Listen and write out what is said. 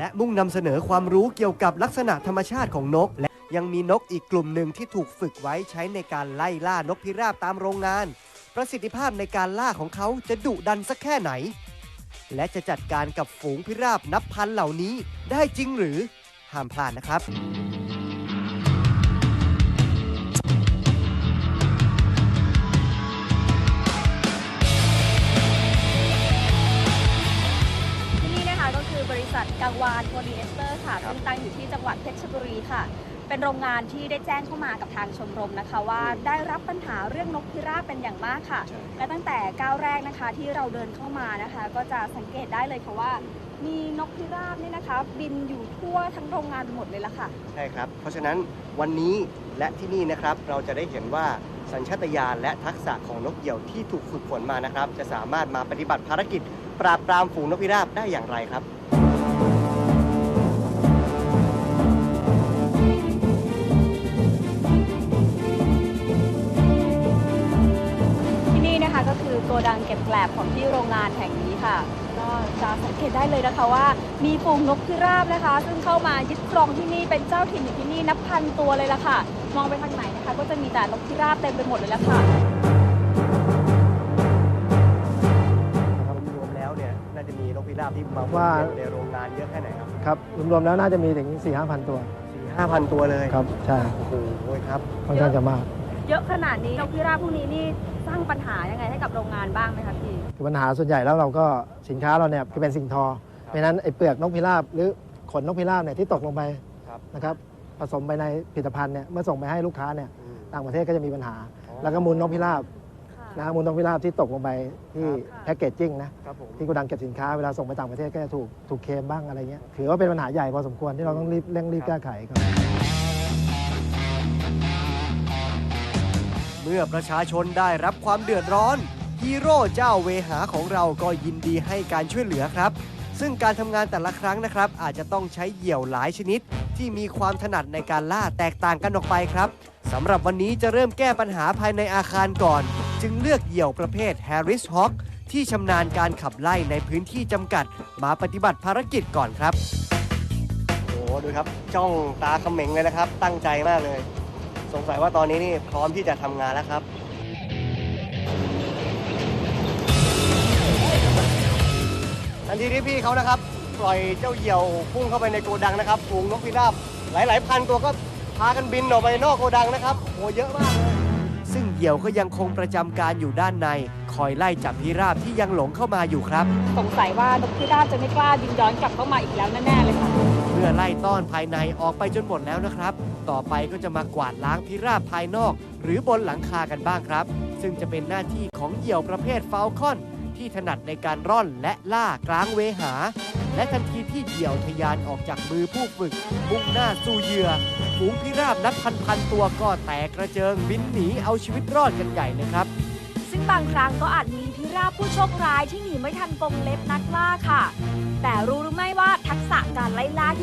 และมุ่งนำเสนอความรู้เกี่ยวกับลักษณะธรรมชาติของนก และยังมีนกอีกกลุ่มหนึ่งที่ถูกฝึกไว้ใช้ในการไล่ล่านกพิราบตามโรงงาน ประสิทธิภาพในการล่าของเขาจะดุดันสักแค่ไหน และจะจัดการกับฝูงพิราบนับพันเหล่านี้ได้จริงหรือห้ามพลาดนะครับ คือบริษัทกังวานโพลีเอสเตอร์ค่ะครับซึ่งตั้งอยู่ที่จังหวัดเพชรบุรีค่ะ เป็นโรงงานที่ได้แจ้งเข้ามากับทางชมรมนะคะ ว่าได้รับปัญหาเรื่องนกพิราบเป็นอย่างมากค่ะ และตั้งแต่ก้าวแรกนะคะที่เราเดินเข้ามานะคะ ก็จะสังเกตได้เลยค่ะว่ามีนกพิราบเนี่ยนะคะ บินอยู่ทั่วทั้งโรงงานไปหมดเลยละค่ะ ใช่ครับ เพราะฉะนั้นวันนี้และที่นี่นะครับเราจะได้เห็นว่าสัญชาตญาณและทักษะของนกเหยี่ยวที่ถูกฝึกฝนมานะครับ จะสามารถมาปฏิบัติภารกิจ ปราบปรามฝูงนกพิราบได้อย่างไรครับ ดังเก็บแกลบของที่โรงงานแห่งนี้ค่ะก็จะสังเกตได้เลยนะคะว่า มีฝูงนกพิราบนะคะ ซึ่งเข้ามายึดครองที่นี่เป็นเจ้าถิ่นอยู่ที่นี่นับพันตัวเลยละค่ะ มองไปทางไหนนะคะ ก็จะมีแต่นกพิราบเต็มไปหมดเลยละค่ะรวมๆแล้วเนี่ยน่าจะมีนกพิราบที่มาว่าวนเวียนในโรงงานเยอะแค่ไหนครับครับรวมๆแล้วน่าจะมีถึง4 5 0 0 0ตัวสี่ห้าพันตัวเลยครับใช่โอ้โหครับ ค่อนข้างจะมาก เยอะขนาดนี้นกพิราบพวกนี้นี่สร้างปัญหายังไงให้กับ โรงงานบ้างไหมคะพี่ คือปัญหาส่วนใหญ่แล้วเราก็สินค้าเราเนี่ยเป็นสิ่งทอเพราะฉะนั้นไอ้เปลือกนกพิราบหรือขนนกพิราบเนี่ยที่ตกลงไปครับ นะครับผสมไปในผลิตภัณฑ์เนี่ยเมื่อส่งไปให้ลูกค้าเนี่ยอืมต่างประเทศก็จะมีปัญหาแล้วก็มูลนกพิราบค่ะนะมูลนกพิราบที่ตกลงไปที่ครับ แพ็กเกจจิ้งนะครับผมที่โกดังเก็บสินค้าเวลาส่งไปต่างประเทศก็จะถูกถูกเคลมบ้างอะไรเงี้ยถือว่าเป็นปัญหาใหญ่พอสมควรที่เราต้องรีบเร่งรีบแก้ไขครับ เมื่อประชาชนได้รับความเดือดร้อน ฮีโร่เจ้าเวหาของเราก็ยินดีให้การช่วยเหลือครับ ซึ่งการทำงานแต่ละครั้งนะครับ อาจจะต้องใช้เหยี่ยวหลายชนิด ที่มีความถนัดในการล่าแตกต่างกันออกไปครับสำหรับวันนี้จะเริ่มแก้ปัญหาภายในอาคารก่อน จึงเลือกเหยี่ยวประเภท Harris Hawk ที่ชำนาญการขับไล่ในพื้นที่จำกัด มาปฏิบัติภารกิจก่อนครับ โอ้โหดูครับ จ้องตาเขม็งเลยนะครับ ตั้งใจมากเลย สงสัยว่าตอนนี้นี่พร้อมที่จะทำงานแล้วครับ ทันทีที่พี่เขานะครับ ปล่อยเจ้าเหยี่ยวพุ่งเข้าไปในโกดังนะครับฝูงนกพิราบหลาย ๆ พันตัวก็พากันบินออกไปนอกโกดังนะครับโหเยอะมากเลยซึ่งเหยี่ยวก็ยังคงประจำการอยู่ด้านใน คอยไล่จับพิราบที่ยังหลงเข้ามาอยู่ครับ สงสัยว่านกพิราบจะไม่กล้าบินย้อนกลับเข้ามาอีกแล้วแน่ๆเลยค่ะ เมื่อไล่ต้อนภายในออกไปจนหมดแล้วนะครับ ต่อไปก็จะมากวาดล้างพิราบภายนอก หรือบนหลังคากันบ้างครับ ซึ่งจะเป็นหน้าที่ของเหยี่ยวประเภทฟาลคอน ที่ถนัดในการร่อนและล่ากลางเวหา และทันทีที่เหยี่ยวทยานออกจากมือผู้ฝึก มุ่งหน้าสู่เหยื่อฝูงพิราบนับพันๆตัวก็แตกกระเจิงบินหนีเอาชีวิตรอดกันใหญ่เลยครับซึ่งบางครั้งก็อาจมีพิราบผู้โชคร้ายที่หนีไม่ทันกรงเล็บนักล่าค่ะ แต่รู้หรือไม่ว่าทักษะการไล่ล่าที่